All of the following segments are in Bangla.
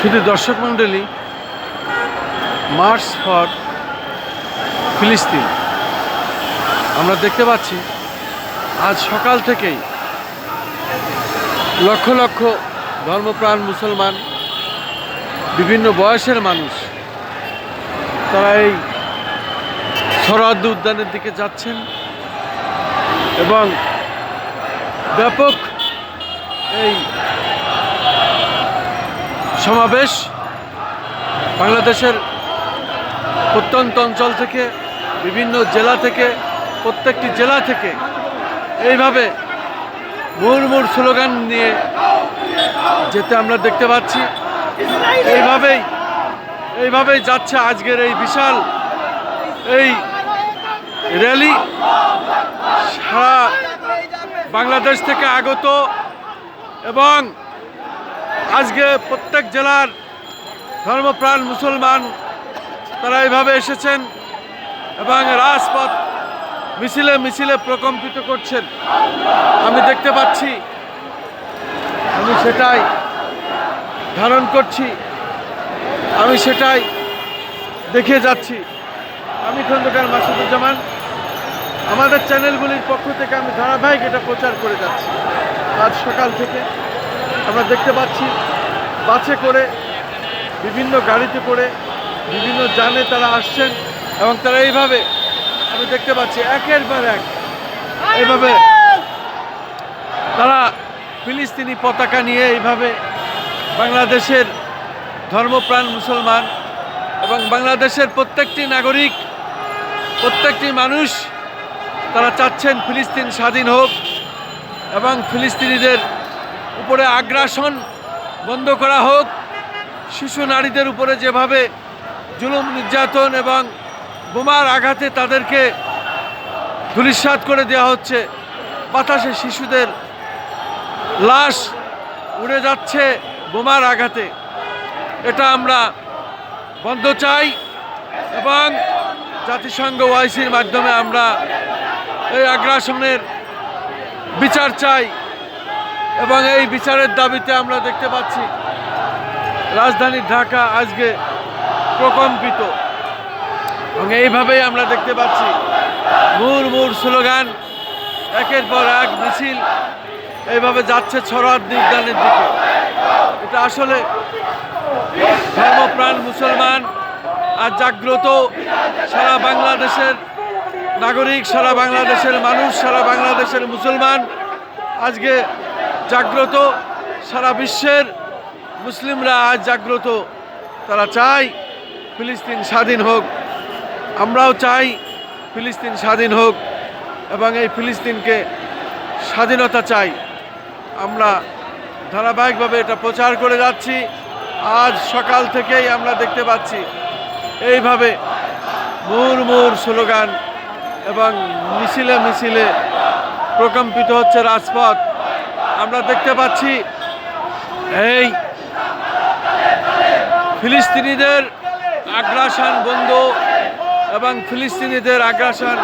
শুধু দর্শক মণ্ডলী মার্চ ফর ফিলিস্তিন আমরা দেখতে পাচ্ছি, আজ সকাল থেকেই লক্ষ লক্ষ ধর্মপ্রাণ মুসলমান, বিভিন্ন বয়সের মানুষ, তারা এই সরহদ্দ উদ্যানের দিকে যাচ্ছেন এবং ব্যাপক এই সমাবেশ বাংলাদেশের প্রত্যন্ত অঞ্চল থেকে, বিভিন্ন জেলা থেকে, প্রত্যেকটি জেলা থেকে এইভাবে মুহুর্মুর স্লোগান নিয়ে যেতে আমরা দেখতে পাচ্ছি। এইভাবেই এইভাবেই যাচ্ছে আজকের এই বিশাল এই র্যালি। সারা বাংলাদেশ থেকে আগত এবং আজকে প্রত্যেক জেলার ধর্মপ্রাণ মুসলমান তারা এইভাবে এসেছেন এবং রাজপথ মিছিলে মিছিলে প্রকম্পিত করছেন। আমি দেখতে পাচ্ছি, আমি সেটাই ধারণ করছি, আমি সেটাই দেখে যাচ্ছি। আমি খন্দকার মাসুদুজ্জামান, আমাদের চ্যানেলগুলির পক্ষ থেকে আমি ধারাবাহিক এটা প্রচার করে যাচ্ছি। আজ সকাল থেকে আমরা দেখতে পাচ্ছি, বাসে করে, বিভিন্ন গাড়িতে করে, বিভিন্ন যানে তারা আসছেন এবং তারা এইভাবে, আমি দেখতে পাচ্ছি, একের পর এক, এইভাবে তারা ফিলিস্তিনি পতাকা নিয়ে এইভাবে বাংলাদেশের ধর্মপ্রাণ মুসলমান এবং বাংলাদেশের প্রত্যেকটি নাগরিক, প্রত্যেকটি মানুষ তারা চাচ্ছেন ফিলিস্তিন স্বাধীন হোক এবং ফিলিস্তিনিদের উপরে আগ্রাসন বন্ধ করা হোক। শিশু নারীদের উপরে যেভাবে জুলুম নির্যাতন এবং বোমার আঘাতে তাদেরকে ধূলিসাৎ করে দেওয়া হচ্ছে, বাতাসে শিশুদের লাশ উড়ে যাচ্ছে বোমার আঘাতে। এটা আমরা বন্ধ চাই এবং জাতিসংঘ ওয়াইসির মাধ্যমে আমরা এই আগ্রাসনের বিচার চাই। এবং এই বিচারের দাবিতে আমরা দেখতে পাচ্ছি রাজধানী ঢাকা আজকে প্রকম্পিত। এবং এইভাবেই আমরা দেখতে পাচ্ছি মুর মুর স্লোগান, একের পর এক মিছিল, এইভাবে যাচ্ছে ছড়ার উদ্যানের দিকে। এটা আসলে ধর্মপ্রাণ মুসলমান আর জাগ্রত সারা বাংলাদেশের নাগরিক, সারা বাংলাদেশের মানুষ, সারা বাংলাদেশের মুসলমান আজকে জাগ্রত সারা বিশ্বের মুসলিমরা আজ জাগ্রত। তারা চায় ফিলিস্তিন স্বাধীন হোক। আমরাও চাই ফিলিস্তিন স্বাধীন হোক এবং এই ফিলিস্তিনকে স্বাধীনতা চাই। আমরা ধারাবাহিকভাবে এটা প্রচার করে যাচ্ছি। আজ সকাল থেকেই আমরা দেখতে পাচ্ছি। এইভাবে মুর মুর স্লোগান এবং মিছিলে মিছিলে প্রকম্পিত হচ্ছে রাজপথ। আমরা দেখতে পাচ্ছি এই ফিলিস্তিনিদের আগ্রাসন বন্ধ এবং ফিলিস্তিনিদের আগ্রাসন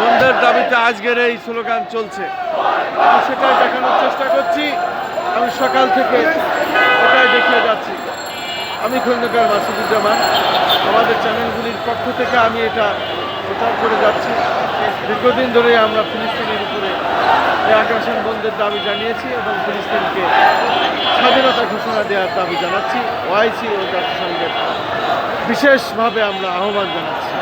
বন্ধের দাবিতে আজকের এই স্লোগান চলছে। আমি সেটাই দেখানোর চেষ্টা করছি। আমি সকাল থেকে এটাই দেখিয়ে যাচ্ছি। আমি খন্দকার মাসুদুজ্জামান। আমাদের চ্যানেলগুলির পক্ষ থেকে আমি এটা প্রচার করে যাচ্ছি। দীর্ঘদিন ধরে আমরা ফিলিস্তিনের উপরে আগ্রাসন বন্ধের দাবি জানিয়েছি এবং ফিলিস্তিনকে স্বাধীনতা ঘোষণা দেওয়ার দাবি জানাচ্ছি ওয়াইসি ও জাতিসংঘের বিশেষভাবে আমরা আহ্বান জানাচ্ছি।